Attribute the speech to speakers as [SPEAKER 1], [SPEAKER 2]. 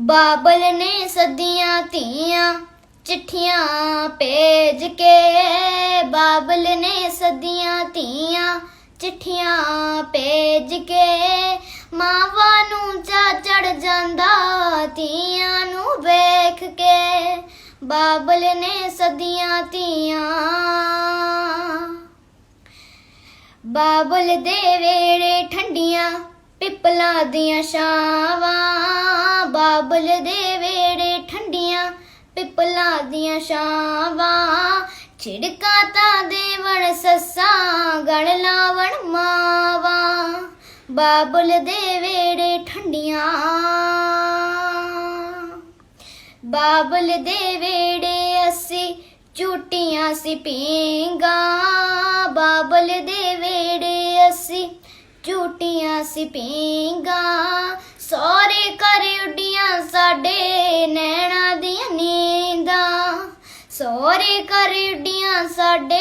[SPEAKER 1] ਬਾਬਲ ਨੇ ਸਦੀਆਂ ਧੀਆਂ ਚਿੱਠੀਆਂ ਭੇਜ ਕੇ। ਬਾਬਲ ਨੇ ਸਦੀਆਂ ਧੀਆਂ ਚਿੱਠੀਆਂ ਭੇਜ ਕੇ। ਮਾਵਾਂ ਨੂੰ ਚਾ ਚੜ ਜਾਂਦਾ, ਧੀਆਂ ਨੂੰ ਵੇਖ ਕੇ। ਬਾਬਲ ਨੇ ਸਦੀਆਂ ਧੀਆਂ ਬਾਬਲ ਦੇ ਵੇੜੇ ਠੰਡੀਆਂ ਪਿੱਪਲਾਂ ਦੀਆਂ ਛਾਵਾਂ। ਬਾਬਲ ਦੇ ਵੇੜੇ ਠੰਡੀਆਂ ਪਿੱਪਲਾਂ ਦੀਆਂ ਛਾਵਾਂ ਛਿੜਕਾਂ ਤਾਂ ਦੇਵਣ ਸੱਸਾਂ, ਗਣ ਲਾਵਣ ਮਾਵਾਂ। ਬਾਬਲ ਦੇ ਵੇੜੇ ਠੰਡੀਆਂ। ਬਾਬਲ ਦੇ ਵੇੜੇ ਅਸੀਂ ਝੂਟੀਆਂ ਸੀ ਪੀਂਗਾ। ਬਾਬਲ ਦੇ ਵੇੜੇ ਅਸੀਂ ਝੂਟੀਆਂ ਸੀ ਪੀਂਗਾ। ਸੋਰੇ ਕਰ ਸਾਡੇ